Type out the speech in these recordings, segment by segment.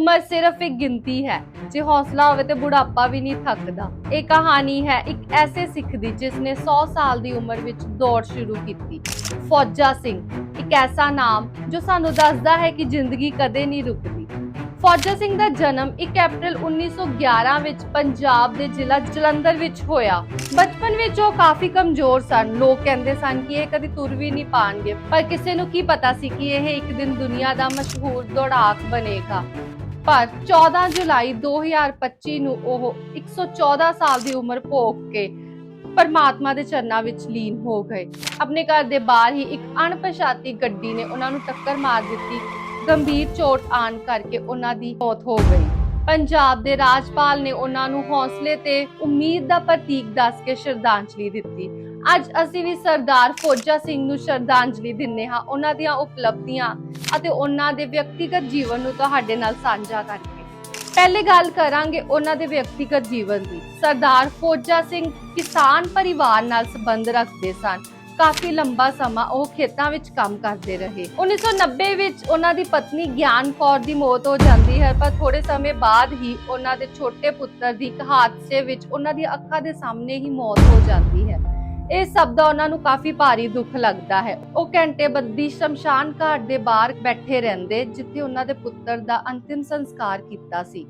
ਉਮਰ ਸਿਰਫ ਇੱਕ ਗਿਣਤੀ ਹੈ। ਜੇ ਹੌਸਲਾ ਹੋਵੇ ਤੇ ਬੁਢਾਪਾ ਵੀ ਨਹੀਂ ਥੱਕਦਾ। ਇਹ ਕਹਾਣੀ ਹੈ ਇੱਕ ਐਸੇ ਸਿੱਖ ਦੀ ਜਿਸ ਨੇ 100 ਸਾਲ ਦੀ ਉਮਰ ਵਿੱਚ ਦੌੜ ਸ਼ੁਰੂ ਕੀਤੀ। ਫੌਜਾ ਸਿੰਘ, ਇੱਕ ਐਸਾ ਨਾਮ ਜੋ ਸਾਨੂੰ ਦੱਸਦਾ ਹੈ ਕਿ ਜ਼ਿੰਦਗੀ ਕਦੇ ਨਹੀਂ ਰੁਕਦੀ। ਫੌਜਾ ਸਿੰਘ ਦਾ ਜਨਮ 1 ਅਪ੍ਰੈਲ 1911 ਵਿੱਚ ਪੰਜਾਬ ਦੇ ਜ਼ਿਲ੍ਹਾ ਜਲੰਧਰ ਵਿੱਚ ਹੋਇਆ। ਬਚਪਨ ਵਿੱਚ ਉਹ ਕਾਫੀ ਕਮਜ਼ੋਰ ਸਨ। ਲੋਕ ਕਹਿੰਦੇ ਸਨ ਕਿ ਇਹ ਕਦੀ ਤੁਰ ਵੀ ਨਹੀਂ ਪਾਣਗੇ। ਪਰ ਕਿਸੇ ਨੂੰ ਕੀ ਪਤਾ ਸੀ ਕਿ ਇਹ ਇੱਕ ਦਿਨ ਦੁਨੀਆ ਦਾ ਮਸ਼ਹੂਰ ਦੌੜਾਕ ਬਣੇਗਾ। ਪਰ 14 ਜੁਲਾਈ 2025 ਨੂੰ ਉਹ 114 ਸਾਲ ਦੀ ਉਮਰ ਭੋਗ ਕੇ ਪਰਮਾਤਮਾ ਦੇ ਚਰਨਾਂ ਵਿੱਚ ਲੀਨ ਹੋ ਗਏ। ਆਪਣੇ ਘਰ ਦੇ ਬਾਹਰ ਹੀ ਇੱਕ ਅਣਪਛਾਤੀ ਗੱਡੀ ਨੇ ਉਹਨਾਂ ਨੂੰ ਟੱਕਰ ਮਾਰ ਦਿੱਤੀ। ਗੰਭੀਰ ਚੋਟ ਆਣ ਕਰਕੇ ਉਹਨਾਂ ਦੀ ਮੌਤ ਹੋ ਗਈ। ਪੰਜਾਬ ਦੇ ਰਾਜਪਾਲ ਨੇ ਉਹਨਾਂ ਨੂੰ ਹੌਸਲੇ ਤੇ ਉਮੀਦ ਦਾ ਪ੍ਰਤੀਕ ਦੱਸ ਕੇ ਸ਼ਰਧਾਂਜਲੀ ਦਿੱਤੀ। ਅੱਜ ਅਸੀਂ ਵੀ ਸਰਦਾਰ ਫੌਜਾ ਸਿੰਘ ਨੂੰ ਸ਼ਰਧਾਂਜਲੀ ਦਿੰਨੇ ਹਾਂ। ਉਹਨਾਂ ਦੀਆਂ ਉਪਲਬਧੀਆਂ ਅਤੇ ਉਹਨਾਂ ਦੇ ਵਿਅਕਤੀਗਤ ਜੀਵਨ ਨੂੰ ਤੁਹਾਡੇ ਨਾਲ ਸਾਂਝਾ ਕਰਕੇ। ਪਹਿਲੇ ਗੱਲ ਕਰਾਂਗੇ ਉਹਨਾਂ ਦੇ ਵਿਅਕਤੀਗਤ ਜੀਵਨ ਦੀ। ਸਰਦਾਰ ਫੌਜਾ ਸਿੰਘ ਕਿਸਾਨ ਪਰਿਵਾਰ ਨਾਲ ਸੰਬੰਧ ਰੱਖਦੇ ਸਨ। ਕਾਫੀ ਲੰਬਾ ਸਮਾਂ ਉਹ ਖੇਤਾਂ ਵਿੱਚ ਕੰਮ ਕਰਦੇ ਰਹੇ। 1990 ਵਿੱਚ ਉਹਨਾਂ ਦੀ ਪਤਨੀ ਗਿਆਨ ਕੌਰ ਦੀ ਮੌਤ ਹੋ ਜਾਂਦੀ ਹੈ, ਪਰ ਥੋੜੇ ਸਮੇਂ ਬਾਅਦ ਹੀ ਉਹਨਾਂ ਦੇ ਛੋਟੇ ਪੁੱਤਰ ਦੀ ਇੱਕ ਹਾਦਸੇ ਵਿੱਚ ਉਹਨਾਂ ਦੀ ਅੱਖਾਂ ਦੇ ਸਾਹਮਣੇ ਹੀ ਮੌਤ ਹੋ ਜਾਂਦੀ ਹੈ। ਇਹ ਸਭ ਦਾ ਉਹਨਾਂ ਨੂੰ ਕਾਫੀ ਭਾਰੀ ਦੁੱਖ ਲੱਗਦਾ ਹੈ। ਉਹ ਘੰਟੇ ਬੱਦੀ ਸ਼ਮਸ਼ਾਨ ਘਾਟ ਦੇ ਬਾਹਰ ਬੈਠੇ ਰਹਿੰਦੇ, ਜਿੱਥੇ ਉਹਨਾਂ ਦੇ ਪੁੱਤਰ ਦਾ ਅੰਤਿਮ ਸੰਸਕਾਰ ਕੀਤਾ ਸੀ।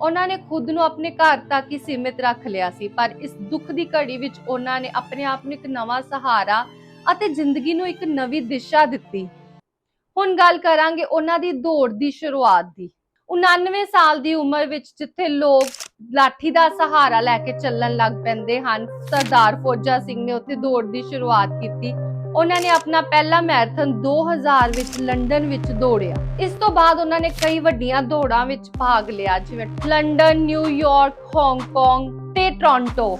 ਉਹਨਾਂ ਨੇ ਖੁਦ ਨੂੰ ਆਪਣੇ ਘਰ ਤੱਕ ਹੀ ਸੀਮਿਤ ਰੱਖ ਲਿਆ ਸੀ, ਪਰ ਇਸ ਦੁੱਖ ਦੀ ਘੜੀ ਵਿੱਚ ਉਹਨਾਂ ਨੇ ਆਪਣੇ ਆਪ ਨੂੰ ਇੱਕ ਨਵਾਂ ਸਹਾਰਾ ਅਤੇ ਜ਼ਿੰਦਗੀ ਨੂੰ ਇੱਕ ਨਵੀਂ ਦਿਸ਼ਾ ਦਿੱਤੀ। ਹੁਣ ਗੱਲ ਕਰਾਂਗੇ ਉਹਨਾਂ ਦੀ ਦੌੜ ਦੀ ਸ਼ੁਰੂਆਤ ਦੀ। 99 ਸਾਲ ਦੀ ਉਮਰ ਵਿੱਚ ਜਿੱਥੇ ਲੋਕ ਲਾਠੀ ਦਾ ਸਹਾਰਾ ਲੈ ਕੇ ਚੱਲਣ ਲੱਗ ਪੈਂਦੇ ਹਨ। ਸਰਦਾਰ ਫੌਜਾ ਸਿੰਘ ਨੇ ਉੱਥੇ ਦੌੜ ਦੀ ਸ਼ੁਰੂਆਤ ਕੀਤੀ। ਉਹਨਾਂ ਨੇ ਆਪਣਾ ਪਹਿਲਾ ਮੈਰਾਥਨ 2000 ਵਿੱਚ ਲੰਡਨ ਵਿੱਚ ਦੌੜਿਆ। ਇਸ ਤੋਂ ਬਾਅਦ ਉਹਨਾਂ ਨੇ ਕਈ ਵੱਡੀਆਂ ਦੌੜਾਂ ਵਿੱਚ ਭਾਗ ਲਿਆ, ਜਿਵੇਂ London New York Hong Kong ਤੇ ਟੋਰਾਂਟੋ।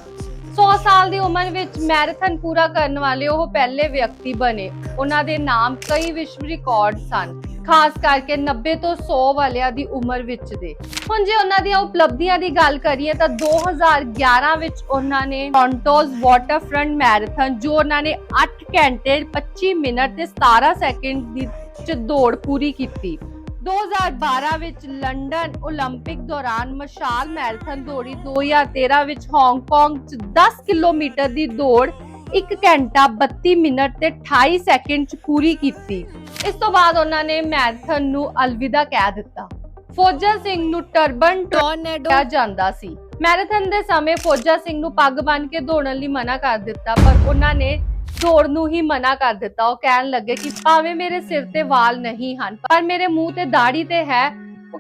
100 ਸਾਲ ਦੀ ਉਮਰ ਵਿੱਚ ਮੈਰਾਥਨ ਪੂਰਾ ਕਰਨ ਵਾਲੇ ਉਹ ਪਹਿਲੇ ਵਿਅਕਤੀ ਬਣੇ। ਉਹਨਾਂ ਦੇ ਨਾਮ ਕਈ ਵਿਸ਼ਵ ਰਿਕਾਰਡ ਸਨ। ਖਾਸ ਕਰਕੇ 90 ਤੋਂ 100 ਵਾਲਿਆਂ ਦੀ ਉਮਰ ਵਿੱਚ ਦੇ ਹੁਣ ਜੇ ਉਹਨਾਂ ਦੀਆਂ ਉਪਲਬਧੀਆਂ ਦੀ ਗੱਲ ਕਰੀਏ ਤਾਂ 2011 ਵਿੱਚ ਉਹਨਾਂ ਨੇ ਟੋਰਾਂਟੋਸ ਵਾਟਰਫਰੰਟ ਮੈਰਾਥਨ ਜੋ ਉਹਨਾਂ ਨੇ 8 ਘੰਟੇ 25 ਮਿੰਟ ਤੇ 17 ਸੈਕਿੰਡ ਦੀ ਚ ਦੌੜ ਪੂਰੀ ਕੀਤੀ 2012 ਵਿੱਚ ਲੰਡਨ 올림픽 ਦੌਰਾਨ ਮਸ਼ਾਲ ਮੈਰਾਥਨ ਦੌੜੀ 2013 ਵਿੱਚ ਹਾਂਗਕਾਂਗ 'ਚ 10 ਕਿਲੋਮੀਟਰ ਦੀ ਦੌੜ 1 ਘੰਟਾ 32 ਮਿੰਟ ਤੇ 28 ਸੈਕਿੰਡ 'ਚ ਪੂਰੀ ਕੀਤੀ। ਇਸ ਤੋਂ ਬਾਅਦ ਉਹਨਾਂ ਨੇ ਮੈਰਾਥਨ ਨੂੰ ਅਲਵਿਦਾ ਕਹਿ ਦਿੱਤਾ। ਫੌਜਾ ਸਿੰਘ ਨੂੰ ਟਰਬਨ ਟੋਰਨੇਡੋ ਕਿਹਾ ਜਾਂਦਾ ਸੀ। ਮੈਰਾਥਨ ਦੇ ਸਮੇਂ ਫੌਜਾ ਸਿੰਘ ਨੂੰ ਪੱਗ ਬੰਨ੍ਹ ਕੇ ਦੌੜਨ ਲਈ ਮਨਾ ਕਰ ਦਿੱਤਾ ਪਰ ਉਹਨਾਂ ਨੇ ਦੌੜ ਨੂੰ ਹੀ ਮਨਾ ਕਰ ਦਿੱਤਾ। ਉਹ ਕਹਿਣ ਲੱਗੇ ਕਿ ਭਾਵੇਂ ਮੇਰੇ ਸਿਰ ਤੇ ਵਾਲ ਨਹੀਂ ਹਨ ਪਰ ਮੇਰੇ ਮੂੰਹ ਤੇ ਦਾੜੀ ਤੇ ਹੈ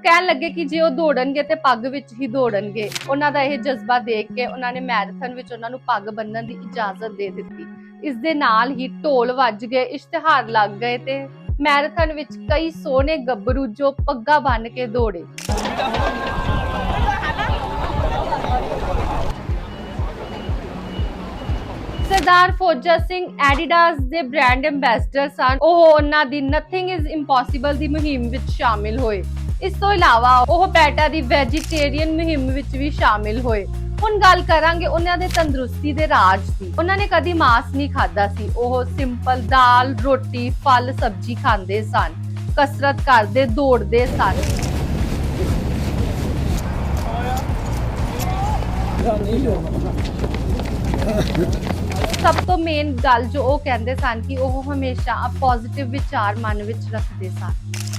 ਉਹ ਕਹਿਣ ਲੱਗੇ ਕਿ ਜੇ ਉਹ ਦੌੜਨਗੇ ਤੇ ਪੱਗ ਵਿੱਚ ਹੀ ਦੌੜਨਗੇ। ਉਹਨਾਂ ਦਾ ਇਹ ਜਜ਼ਬਾ ਦੇਖ ਕੇ ਉਹਨਾਂ ਨੇ ਮੈਰਾਥਨ ਵਿੱਚ ਉਹਨਾਂ ਨੂੰ ਪੱਗ ਬੰਨਣ ਦੀ ਇਜਾਜ਼ਤ ਦੇ ਦਿੱਤੀ। ਇਸ ਦੇ ਨਾਲ ਹੀ ਢੋਲ ਵੱਜ ਗਏ, ਇਸ਼ਤਿਹਾਰ ਲੱਗ ਗਏ ਤੇ ਮੈਰਾਥਨ ਵਿੱਚ ਕਈ ਸੋਹਣੇ ਗੱਭਰੂ ਜੋ ਪੱਗਾਂ ਬੰਨ ਕੇ ਦੌੜੇ। ਸਰਦਾਰ ਫੌਜਾ ਸਿੰਘ ਐਡੀਡਾਸ ਦੇ ਬ੍ਰਾਂਡ ਐਮਬੈਸਡਰ ਸਨ। ਉਹ ਉਹਨਾਂ ਦੀ ਨਥਿੰਗ ਇਜ਼ ਇੰਪੋਸੀਬਲ ਦੀ ਮੁਹਿੰਮ ਵਿੱਚ ਸ਼ਾਮਿਲ ਹੋਏ। ਇਸ ਤੋਂ ਇਲਾਵਾ ਉਹ ਪੈਟਾ ਦੀ ਵੈਜੀਟੇਰੀਅਨ ਮੁਹਿੰਮ ਵਿੱਚ ਵੀ ਸ਼ਾਮਿਲ ਹੋਏ। ਹੁਣ ਗੱਲ ਕਰਾਂਗੇ ਉਹਨਾਂ ਦੇ ਤੰਦਰੁਸਤੀ ਦੇ ਰਾਜ ਦੀ। ਉਹਨਾਂ ਨੇ ਕਦੀ ਮਾंस ਨਹੀਂ ਖਾਦਾ ਸੀ। ਉਹ ਸਿੰਪਲ ਦਾਲ, ਰੋਟੀ, ਫਲ, ਸਬਜ਼ੀ ਖਾਂਦੇ ਸਨ। ਕਸਰਤ ਕਰਦੇ, ਦੌੜਦੇ ਸਨ। ਸਭ ਤੋਂ ਮੇਨ ਗੱਲ ਜੋ ਉਹ ਕਹਿੰਦੇ ਸਨ ਕਿ ਉਹ ਹਮੇਸ਼ਾ ਪੋਜ਼ਿਟਿਵ ਵਿਚਾਰ ਮਨ ਵਿੱਚ ਰੱਖਦੇ ਸਨ।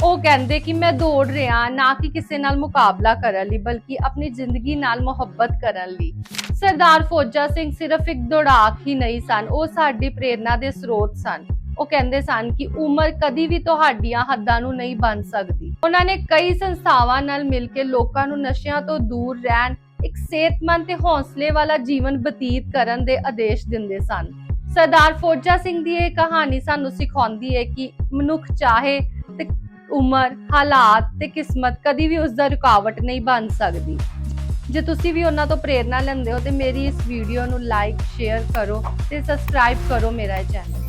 ਉਹ ਕਹਿੰਦੇ ਕਿ ਮੈਂ ਦੌੜ ਰਿਹਾ ਨਾ ਕਿ ਕਿਸੇ ਨਾਲ ਮੁਕਾਬਲਾ ਕਰਨ ਲਈ, ਬਲਕਿ ਆਪਣੀ ਜ਼ਿੰਦਗੀ ਨਾਲ ਮੁਹੱਬਤ ਕਰਨ ਲਈ। ਸਰਦਾਰ ਫੌਜਾ ਸਿੰਘ ਸਿਰਫ ਇੱਕ ਦੌੜਾਕ ਹੀ ਨਹੀਂ ਸਨ, ਉਹ ਸਾਡੀ ਪ੍ਰੇਰਣਾ ਦੇ ਸਰੋਤ ਸਨ। ਉਹ ਕਹਿੰਦੇ ਸਨ ਕਿ ਉਮਰ ਕਦੀ ਵੀ ਤੁਹਾਡੀਆਂ ਹੱਦਾਂ ਨੂੰ ਨਹੀਂ ਬਣ ਸਕਦੀ। ਉਹਨਾਂ ਨੇ ਕਈ ਸੰਸਥਾਵਾਂ ਨਾਲ ਮਿਲ ਕੇ ਲੋਕਾਂ ਨੂੰ ਨਸ਼ਿਆਂ ਤੋਂ ਦੂਰ ਰਹਿਣ, ਇੱਕ ਸਿਹਤਮੰਦ ਤੇ ਹੌਸਲੇ ਵਾਲਾ ਜੀਵਨ ਬਤੀਤ ਕਰਨ ਦੇ ਆਦੇਸ਼ ਦਿੰਦੇ ਸਨ। ਸਰਦਾਰ ਫੌਜਾ ਸਿੰਘ ਦੀ ਇਹ ਕਹਾਣੀ ਸਾਨੂੰ ਸਿਖਾਉਂਦੀ ਹੈ ਕਿ ਮਨੁੱਖ ਚਾਹੇ ਤੇ ਉਮਰ, ਹਾਲਾਤ ਤੇ ਕਿਸਮਤ ਕਦੀ ਵੀ ਉਸ ਦਾ ਰੁਕਾਵਟ ਨਹੀਂ ਬਣ ਸਕਦੀ। ਜੇ ਤੁਸੀਂ ਵੀ ਉਹਨਾਂ ਤੋਂ ਪ੍ਰੇਰਣਾ ਲੈਂਦੇ ਹੋ, ਤੇ ਮੇਰੀ ਇਸ ਵੀਡੀਓ ਨੂੰ ਲਾਈਕ ਸ਼ੇਅਰ ਕਰੋ ਤੇ ਸਬਸਕ੍ਰਾਈਬ ਕਰੋ ਮੇਰਾ ਚੈਨਲ